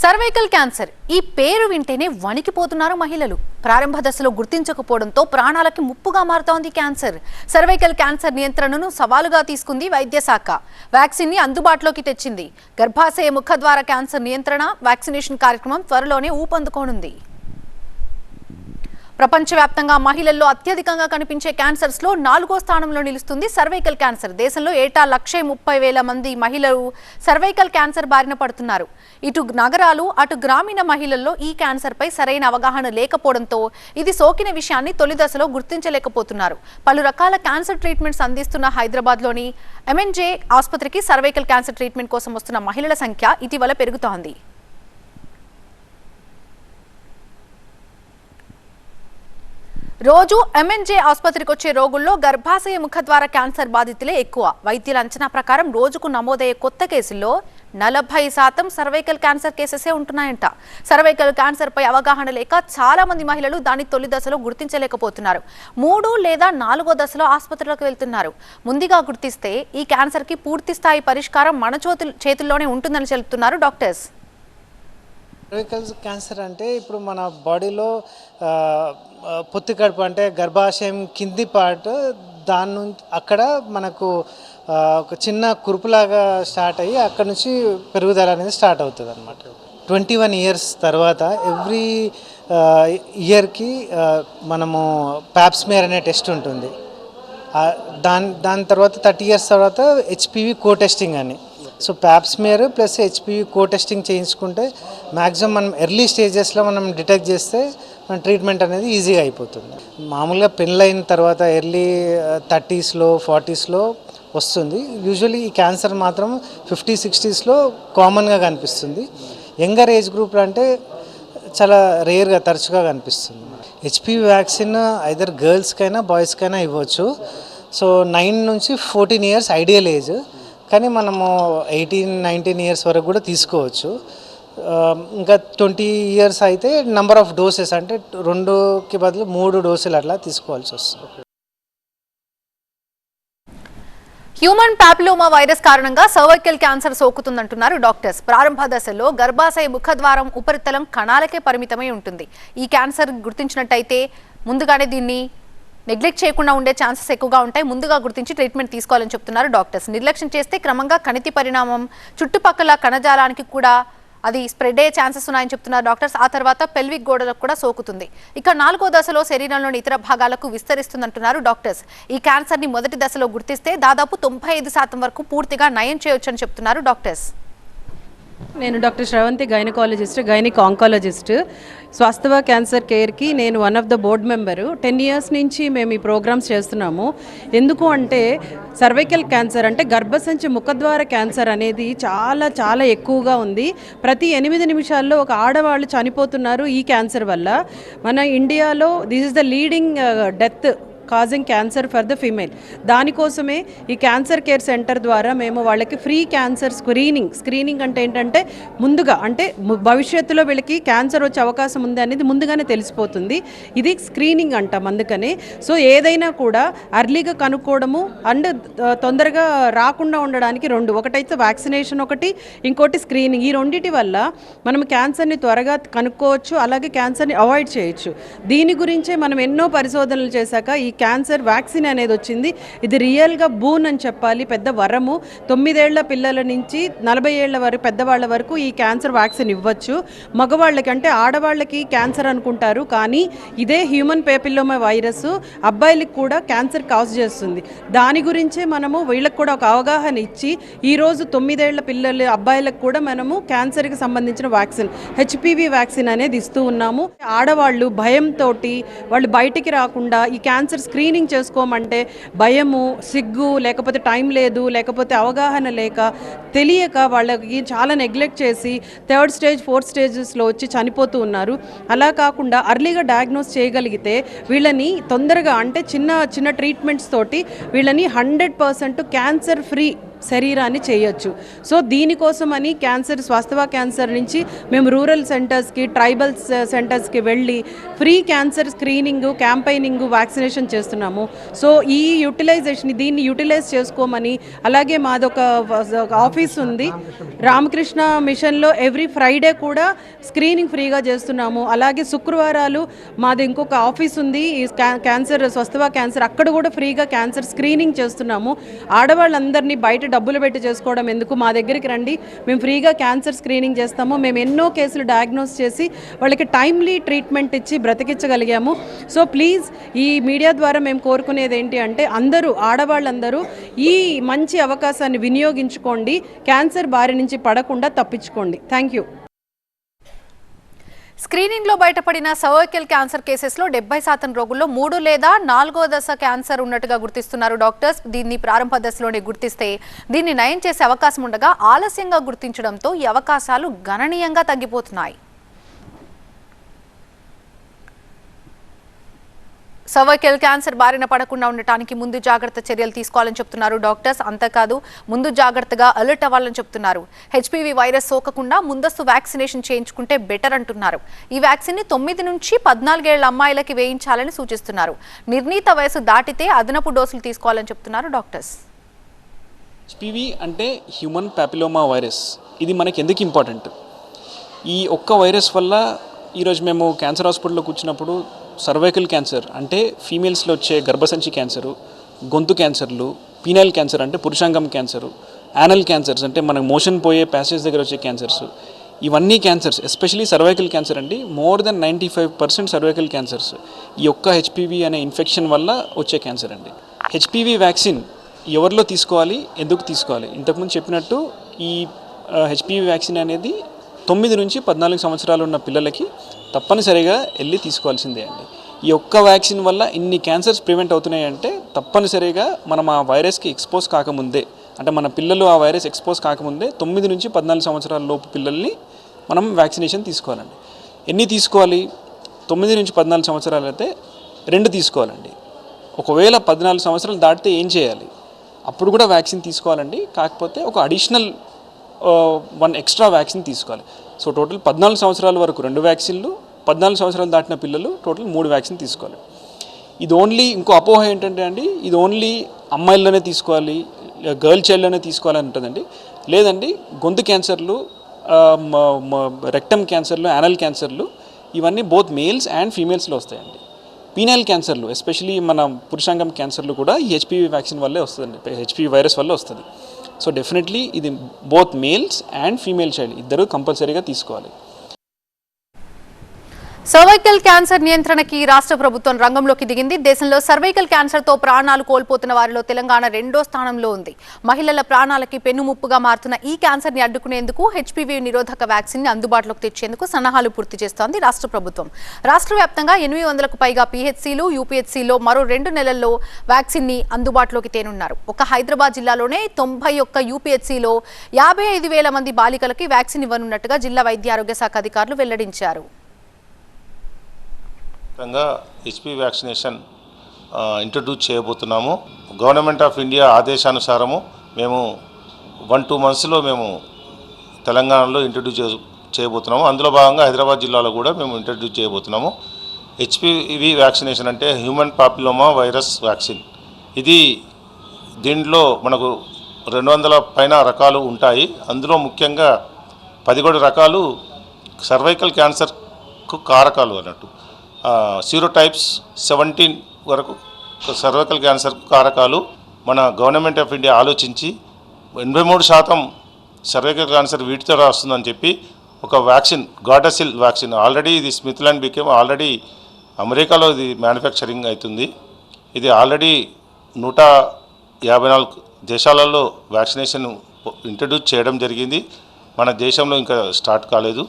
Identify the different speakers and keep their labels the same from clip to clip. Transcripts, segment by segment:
Speaker 1: Cervical cancer. ఈ పేరు వింటేనే వణికిపోతున్నారు మహిళలు. ప్రారంభ దశలో గుర్తించకపోవడంతో ప్రాణాలకి ముప్పుగా మారుతోంది క్యాన్సర్. సర్వైకల్ క్యాన్సర్ నియంత్రణను సవాలుగా తీసుకుంది వైద్య శాఖ వ్యాక్సిన్ని అందుబాటులోకి తెచ్చింది. గర్భాశయ ముఖద్వార క్యాన్సర్ నియంత్రణ వ్యాక్సినేషన్ కార్యక్రమం త్వరలోనే ఊపందుకోనుంది. ప్రపంచవ్యాప్తంగా మహిళల్లో అత్యధికంగా కనిపించే క్యాన్సర్స్లో నాలుగో స్థానంలో నిలుస్తుంది సర్వైకల్ క్యాన్సర్. దేశంలో ఏటా లక్షే ముప్పై వేల మంది మహిళలు సర్వైకల్ క్యాన్సర్ బారిన పడుతున్నారు. ఇటు నగరాలు అటు గ్రామీణ మహిళల్లో ఈ క్యాన్సర్పై సరైన అవగాహన లేకపోవడంతో ఇది సోకిన విషయాన్ని తొలి దశలో గుర్తించలేకపోతున్నారు. పలు రకాల క్యాన్సర్ ట్రీట్మెంట్స్ అందిస్తున్న హైదరాబాద్లోని ఎంఎన్జే ఆసుపత్రికి సర్వైకల్ క్యాన్సర్ ట్రీట్మెంట్ కోసం వస్తున్న మహిళల సంఖ్య ఇటీవల పెరుగుతోంది. రోజు ఎంఎన్జే ఆసుపత్రికి వచ్చే రోగుల్లో గర్భాశయ ముఖద్వార క్యాన్సర్ బాధితులే ఎక్కువ. వైద్యుల అంచనా ప్రకారం రోజుకు నమోదయ్యే కొత్త కేసుల్లో నలభై శాతం సర్వైకల్ క్యాన్సర్ కేసెసే ఉంటున్నాయంట. సర్వైకల్ క్యాన్సర్పై అవగాహన లేక చాలా మంది మహిళలు దాని తొలి దశలో గుర్తించలేకపోతున్నారు. మూడు లేదా నాలుగో దశలో ఆసుపత్రులకు వెళ్తున్నారు. ముందుగా గుర్తిస్తే ఈ క్యాన్సర్కి పూర్తి స్థాయి పరిష్కారం మన చేతుల్లోనే ఉంటుందని చెబుతున్నారు డాక్టర్స్.
Speaker 2: సర్వికల్ క్యాన్సర్ అంటే ఇప్పుడు మన బాడీలో పొత్తి కడుపు అంటే గర్భాశయం కింది పార్ట్ దాని నుంచి అక్కడ మనకు ఒక చిన్న కురుపులాగా స్టార్ట్ అయ్యి అక్కడ నుంచి పెరుగుదల అనేది స్టార్ట్ అవుతుంది అనమాట ట్వంటీ వన్ ఇయర్స్ తర్వాత ఎవ్రీ ఇయర్కి మనము ప్యాప్స్మేర్ అనే టెస్ట్ ఉంటుంది. దాని దాని తర్వాత థర్టీ ఇయర్స్ తర్వాత హెచ్పివి కో టెస్టింగ్ అని. So pap smear plus HPV co testing చేయించుకుంటే మ్యాక్సిమం మనం ఎర్లీ స్టేజెస్లో మనం డిటెక్ట్ చేస్తే మన ట్రీట్మెంట్ అనేది ఈజీగా అయిపోతుంది. మామూలుగా పెళ్ళైన తర్వాత ఎర్లీ థర్టీస్లో ఫార్టీస్లో వస్తుంది. యూజువలీ ఈ క్యాన్సర్ మాత్రం ఫిఫ్టీ సిక్స్టీస్లో కామన్గా కనిపిస్తుంది. యంగర్ ఏజ్ గ్రూప్లో అంటే చాలా రేర్గా తరచుగా కనిపిస్తుంది. హెచ్పివి వ్యాక్సిన్ ఐదర్ గర్ల్స్కైనా బాయ్స్కైనా ఇవ్వచ్చు. సో నైన్ నుంచి ఫోర్టీన్ ఇయర్స్ ఐడియల్ ఏజ్ కానీ మనము ఎయిటీన్ నైన్టీన్ ఇయర్స్ వరకు కూడా తీసుకోవచ్చు. ఇంకా ట్వంటీ ఇయర్స్ అయితే నెంబర్ ఆఫ్ డోసెస్ అంటే రెండుకి బదులు మూడు డోసులు అట్లా తీసుకోవాల్సి వస్తుంది.
Speaker 1: హ్యూమన్ పాపిలోమా వైరస్ కారణంగా సర్వైకల్ క్యాన్సర్ సోకుతుందంటున్నారు డాక్టర్స్ ప్రారంభ దశలో గర్భాశయ ముఖద్వారం ఉపరితలం కణాలకే పరిమితమై ఉంటుంది. ఈ క్యాన్సర్ గుర్తించినట్టయితే ముందుగానే దీన్ని నెగ్లెక్ట్ చేయకుండా ఉండే ఛాన్సెస్ ఎక్కువగా ఉంటాయి. ముందుగా గుర్తించి ట్రీట్మెంట్ తీసుకోవాలని చెప్తున్నారు డాక్టర్స్ నిర్లక్ష్యం చేస్తే క్రమంగా కణితి పరిణామం చుట్టుపక్కల కణజాలానికి కూడా అది స్ప్రెడ్ అయ్యే ఛాన్సెస్ ఉన్నాయని చెప్తున్నారు డాక్టర్స్ ఆ తర్వాత పెల్విక్ గోడలకు కూడా సోకుతుంది. ఇక నాలుగో దశలో శరీరంలోని ఇతర భాగాలకు విస్తరిస్తుందంటున్నారు డాక్టర్స్ ఈ క్యాన్సర్ని మొదటి దశలో గుర్తిస్తే దాదాపు తొంభై ఐదు శాతం వరకు పూర్తిగా నయం చేయొచ్చని చెప్తున్నారు డాక్టర్స్
Speaker 3: నేను doctor Sravanthi gynaecologist gynaec oncologist Swasthava cancer కేర్కి నేను one of the board member. Ten years నుంచి మేము ఈ ప్రోగ్రామ్స్ చేస్తున్నాము. ఎందుకు అంటే సర్వైకల్ క్యాన్సర్ అంటే గర్భసంచి ముఖద్వార క్యాన్సర్ అనేది చాలా చాలా ఎక్కువగా ఉంది. ప్రతి ఎనిమిది నిమిషాల్లో ఒక ఆడవాళ్ళు చనిపోతున్నారు ఈ క్యాన్సర్ వల్ల. మన ఇండియాలో this is the leading death causing cancer for the female దానికోసమే ఈ క్యాన్సర్ కేర్ సెంటర్ ద్వారా మేము వాళ్ళకి ఫ్రీ క్యాన్సర్ స్క్రీనింగ్ స్క్రీనింగ్ అంటే ఏంటంటే ముందుగా అంటే భవిష్యత్తులో వీళ్ళకి క్యాన్సర్ వచ్చే అవకాశం ఉంది అనేది ముందుగానే తెలిసిపోతుంది. ఇది స్క్రీనింగ్ అంటాం అందుకని. సో ఏదైనా కూడా అర్లీగా కనుక్కోవడము అండ్ తొందరగా రాకుండా ఉండడానికి రెండు. ఒకటైతే వ్యాక్సినేషన్ ఒకటి ఇంకోటి స్క్రీనింగ్ ఈ రెండింటి వల్ల మనం క్యాన్సర్ని త్వరగా కనుక్కోవచ్చు అలాగే క్యాన్సర్ని అవాయిడ్ చేయొచ్చు. దీని గురించే మనం ఎన్నో పరిశోధనలు చేశాక ఈ క్యాన్సర్ వ్యాక్సిన్ అనేది వచ్చింది. ఇది రియల్గా బూన్ అని చెప్పాలి పెద్ద వరము. తొమ్మిదేళ్ళ పిల్లల నుంచి నలభై ఏళ్ళ వరకు పెద్దవాళ్ళ వరకు ఈ క్యాన్సర్ వ్యాక్సిన్ ఇవ్వచ్చు. మగవాళ్ళకి అంటే ఆడవాళ్ళకి క్యాన్సర్ అనుకుంటారు కానీ ఇదే హ్యూమన్ పేపిల్లోమా వైరస్ అబ్బాయిలకు కూడా క్యాన్సర్ కాజ్ చేస్తుంది. దాని గురించే మనము వీళ్ళకి కూడా ఒక అవగాహన ఇచ్చి ఈరోజు తొమ్మిదేళ్ళ పిల్లలు అబ్బాయిలకు కూడా మనము క్యాన్సర్కి సంబంధించిన వ్యాక్సిన్ హెచ్పివి వ్యాక్సిన్ అనేది ఇస్తూ ఉన్నాము. ఆడవాళ్ళు భయంతో వాళ్ళు బయటికి రాకుండా ఈ క్యాన్సర్ స్క్రీనింగ్ చేసుకోమంటే భయము సిగ్గు లేకపోతే టైం లేదు లేకపోతే అవగాహన లేక తెలియక వాళ్ళకి చాలా నెగ్లెక్ట్ చేసి థర్డ్ స్టేజ్ ఫోర్త్ స్టేజెస్లో వచ్చి చనిపోతూ ఉన్నారు. అలా కాకుండా అర్లీగా డయాగ్నోస్ చేయగలిగితే వీళ్ళని తొందరగా అంటే చిన్న చిన్న ట్రీట్మెంట్స్ తోటి వీళ్ళని హండ్రెడ్ పర్సెంట్ క్యాన్సర్ ఫ్రీ శరీరాన్ని చేయొచ్చు. సో దీనికోసమని క్యాన్సర్ స్వాస్థవ క్యాన్సర్ నుంచి మేము రూరల్ సెంటర్స్కి ట్రైబల్ సెంటర్స్కి వెళ్ళి free cancer screening campaigning vaccination చేస్తున్నాము. సో ఈ యూటిలైజేషన్ దీన్ని యూటిలైజ్ చేసుకోమని అలాగే మాదొక ఒక ఆఫీస్ ఉంది. రామకృష్ణ మిషన్లో ఎవ్రీ ఫ్రైడే కూడా స్క్రీనింగ్ ఫ్రీగా చేస్తున్నాము. అలాగే శుక్రవారాలు మాది ఇంకొక ఆఫీస్ ఉంది. ఈ క్యాన్సర్ స్వస్థవ క్యాన్సర్ అక్కడ కూడా ఫ్రీగా క్యాన్సర్ స్క్రీనింగ్ చేస్తున్నాము. ఆడవాళ్ళందరినీ బయట డబ్బులు పెట్టి చేసుకోవడం ఎందుకు? మా దగ్గరికి రండి. మేము ఫ్రీగా క్యాన్సర్ స్క్రీనింగ్ చేస్తాము. మేము ఎన్నో కేసులు డయాగ్నోస్ చేసి వాళ్ళకి టైమ్లీ ట్రీట్మెంట్ ఇచ్చి బ్రతికించగలిగాము. సో ప్లీజ్ ఈ మీడియా ద్వారా మేము కోరుకునేది ఏంటి అంటే అందరూ ఆడవాళ్ళందరూ ఈ మంచి అవకాశాన్ని వినియోగించుకోండి. క్యాన్సర్ బారి నుంచి పడకుండా తప్పించుకోండి. థ్యాంక్ యూ
Speaker 1: స్క్రీనింగ్లో బయటపడిన సర్వైకల్ క్యాన్సర్ కేసెస్లో డెబ్బై శాతం రోగుల్లో మూడు లేదా నాలుగో దశ క్యాన్సర్ ఉన్నట్టుగా గుర్తిస్తున్నారు డాక్టర్స్. దీన్ని ప్రారంభ దశలోనే గుర్తిస్తే దీన్ని నయం చేసే అవకాశం ఉండగా ఆలస్యంగా గుర్తించడంతో ఈ అవకాశాలు గణనీయంగా తగ్గిపోతున్నాయి. సర్వైకల్ క్యాన్సర్ బారిన పడకుండా ఉండటానికి ముందు జాగ్రత్త చర్యలు తీసుకోవాలని చెప్తున్నారు డాక్టర్స్. అంతేకాదు ముందు జాగ్రత్తగా అలర్ట్ అవ్వాలని చెప్తున్నారు. హెచ్పివి వైరస్ సోకకుండా ముందస్తు వ్యాక్సినేషన్ చేయించుకుంటే బెటర్ అంటున్నారు. ఈ వ్యాక్సిన్ని తొమ్మిది నుంచి పద్నాలుగేళ్ళ అమ్మాయిలకి వేయించాలని సూచిస్తున్నారు. నిర్ణీత వయసు దాటితే అదనపు డోసులు తీసుకోవాలని చెప్తున్నారు డాక్టర్స్.
Speaker 4: హెచ్పివి అంటే హ్యూమన్ ప్యాపిలోమా వైరస్. ఇది మనకి ఎందుకు ఇంపార్టెంట్? ఈ ఒక్క వైరస్ వల్ల ఈరోజు మేము క్యాన్సర్ హాస్పిటల్లో కూర్చున్నప్పుడు సర్వైకల్ క్యాన్సర్ అంటే ఫీమేల్స్లో వచ్చే గర్భసంచి క్యాన్సరు గొంతు క్యాన్సర్లు పీనల్ క్యాన్సర్ అంటే పురుషాంగం క్యాన్సరు యానల్ క్యాన్సర్స్ అంటే మనకు మోషన్ పోయే ప్యాసేజ్ దగ్గర వచ్చే క్యాన్సర్స్ ఇవన్నీ క్యాన్సర్స్ ఎస్పెషలీ సర్వైకల్ క్యాన్సర్ అండి more than ninety five percent cervical cancers ఈ యొక్క హెచ్పివి అనే ఇన్ఫెక్షన్ వల్ల వచ్చే క్యాన్సర్ అండి. హెచ్పివి వ్యాక్సిన్ ఎవరిలో తీసుకోవాలి ఎందుకు తీసుకోవాలి? ఇంతకుముందు చెప్పినట్టు ఈ హెచ్పివి వ్యాక్సిన్ అనేది తొమ్మిది నుంచి పద్నాలుగు సంవత్సరాలు ఉన్న పిల్లలకి తప్పనిసరిగా వెళ్ళి తీసుకోవాల్సిందే అండి. ఈ ఒక్క వ్యాక్సిన్ వల్ల ఇన్ని క్యాన్సర్స్ ప్రివెంట్ అవుతున్నాయంటే తప్పనిసరిగా మనం ఆ వైరస్కి ఎక్స్పోజ్ కాకముందే అంటే మన పిల్లలు ఆ వైరస్ ఎక్స్పోజ్ కాకముందే తొమ్మిది నుంచి పద్నాలుగు సంవత్సరాల లోపు పిల్లల్ని మనం వ్యాక్సినేషన్ తీసుకోవాలండి. ఎన్ని తీసుకోవాలి? తొమ్మిది నుంచి పద్నాలుగు సంవత్సరాలు అయితే రెండు తీసుకోవాలండి. ఒకవేళ పద్నాలుగు సంవత్సరాలు దాటితే ఏం చేయాలి? అప్పుడు కూడా వ్యాక్సిన్ తీసుకోవాలండి. కాకపోతే ఒక అడిషనల్ వన్ ఎక్స్ట్రా వ్యాక్సిన్ తీసుకోవాలి. సో టోటల్ పద్నాలుగు సంవత్సరాల వరకు రెండు వ్యాక్సిన్లు పద్నాలుగు సంవత్సరాలు దాటిన పిల్లలు టోటల్ మూడు వ్యాక్సిన్ తీసుకోవాలి. ఇది ఓన్లీ ఇంకో అపోహ ఏంటంటే అండి ఇది ఓన్లీ అమ్మాయిల్లోనే తీసుకోవాలి గర్ల్ చైల్డ్లోనే తీసుకోవాలని ఉంటుందండి లేదండి గొంతు క్యాన్సర్లు రెక్టమ్ క్యాన్సర్లు యానల్ క్యాన్సర్లు ఇవన్నీ బోత్ మేల్స్ అండ్ ఫీమేల్స్లో వస్తాయండి. పీనైల్ క్యాన్సర్లు ఎస్పెషలీ మన పురుషాంగం క్యాన్సర్లు కూడా ఈ హెచ్పివి వ్యాక్సిన్ వల్లే వస్తుందండి హెచ్పివి వైరస్ వల్ల వస్తుంది. సో డెఫినెట్లీ ఇది both males and female child ఇద్దరు కంపల్సరీగా తీసుకోవాలి.
Speaker 1: సర్వైకల్ క్యాన్సర్ నియంత్రణకి రాష్ట్ర ప్రభుత్వం రంగంలోకి దిగింది. దేశంలో సర్వైకల్ క్యాన్సర్తో ప్రాణాలు కోల్పోతున్న వారిలో తెలంగాణ రెండో స్థానంలో ఉంది. మహిళల ప్రాణాలకి పెన్నుముప్పుగా మారుతున్న ఈ క్యాన్సర్ని అడ్డుకునేందుకు హెచ్పివి నిరోధక వ్యాక్సిన్ని అందుబాటులోకి తెచ్చేందుకు సన్నాహాలు పూర్తి చేస్తోంది రాష్ట్ర ప్రభుత్వం. రాష్ట్ర వ్యాప్తంగా ఎనిమిది వందలకు పైగా పీహెచ్సీలు యూపీహెచ్సీలో మరో రెండు నెలల్లో వ్యాక్సిన్ని అందుబాటులోకి తేనున్నారు. ఒక హైదరాబాద్ జిల్లాలోనే తొంభై ఒక్క యూపీహెచ్సీలో యాభై ఐదు వేల మంది బాలికలకి వ్యాక్సిన్ ఇవ్వనున్నట్టుగా జిల్లా వైద్య ఆరోగ్య శాఖ అధికారులు వెల్లడించారు.
Speaker 5: ఖచ్చితంగా హెచ్పి వ్యాక్సినేషన్ ఇంట్రడ్యూస్ చేయబోతున్నాము. గవర్నమెంట్ ఆఫ్ ఇండియా ఆదేశానుసారము మేము వన్ టూ మంత్స్లో మేము తెలంగాణలో ఇంట్రడ్యూస్ చే చేయబోతున్నాము. అందులో భాగంగా హైదరాబాద్ జిల్లాలో కూడా మేము ఇంట్రడ్యూస్ చేయబోతున్నాము. హెచ్పివి వ్యాక్సినేషన్ అంటే హ్యూమన్ పాపిలోమా వైరస్ వ్యాక్సిన్ ఇది దీంట్లో మనకు రెండు వందల పైన రకాలు ఉంటాయి. అందులో ముఖ్యంగా పదిహేడు రకాలు సర్వైకల్ క్యాన్సర్కు కారకాలు అన్నట్టు. సీరో టైప్స్ సెవెంటీన్ వరకు సర్వైకల్ క్యాన్సర్ కారకాలు మన గవర్నమెంట్ ఆఫ్ ఇండియా ఆలోచించి ఎనభై మూడు శాతం సర్వైకల్ క్యాన్సర్ వీటితో రాస్తుందని చెప్పి ఒక వ్యాక్సిన్ గాడసిల్ వ్యాక్సిన్ ఆల్రెడీ ఇది స్మిత్ ల్యాండ్ బికేమ్ ఆల్రెడీ అమెరికాలో ఇది మ్యానుఫ్యాక్చరింగ్ అవుతుంది. ఇది ఆల్రెడీ నూట యాభై నాలుగు దేశాలలో వ్యాక్సినేషన్ ఇంట్రడ్యూస్ చేయడం జరిగింది. మన దేశంలో ఇంకా స్టార్ట్ కాలేదు.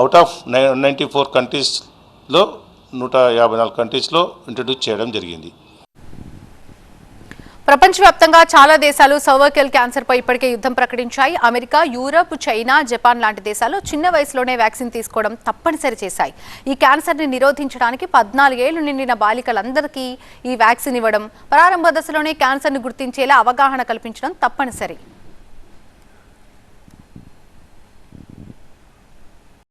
Speaker 5: Out of nine ninety four countries లో నూట యాభై నాలుగు కంట్రీస్లో ఇంట్రడ్యూస్ చేయడం జరిగింది.
Speaker 1: ప్రపంచవ్యాప్తంగా చాలా దేశాలు సర్వైకల్ క్యాన్సర్ పై ఇప్పటికే యుద్ధం ప్రకటించాయి. అమెరికా యూరప్ చైనా జపాన్ లాంటి దేశాలు చిన్న వయసులోనే వ్యాక్సిన్ తీసుకోవడం తప్పనిసరి చేశాయి. ఈ క్యాన్సర్ని నిరోధించడానికి పద్నాలుగేళ్ళు నిండిన బాలికలందరికీ ఈ వ్యాక్సిన్ ఇవ్వడం ప్రారంభ దశలోనే క్యాన్సర్ని గుర్తించేలా అవగాహన కల్పించడం తప్పనిసరి.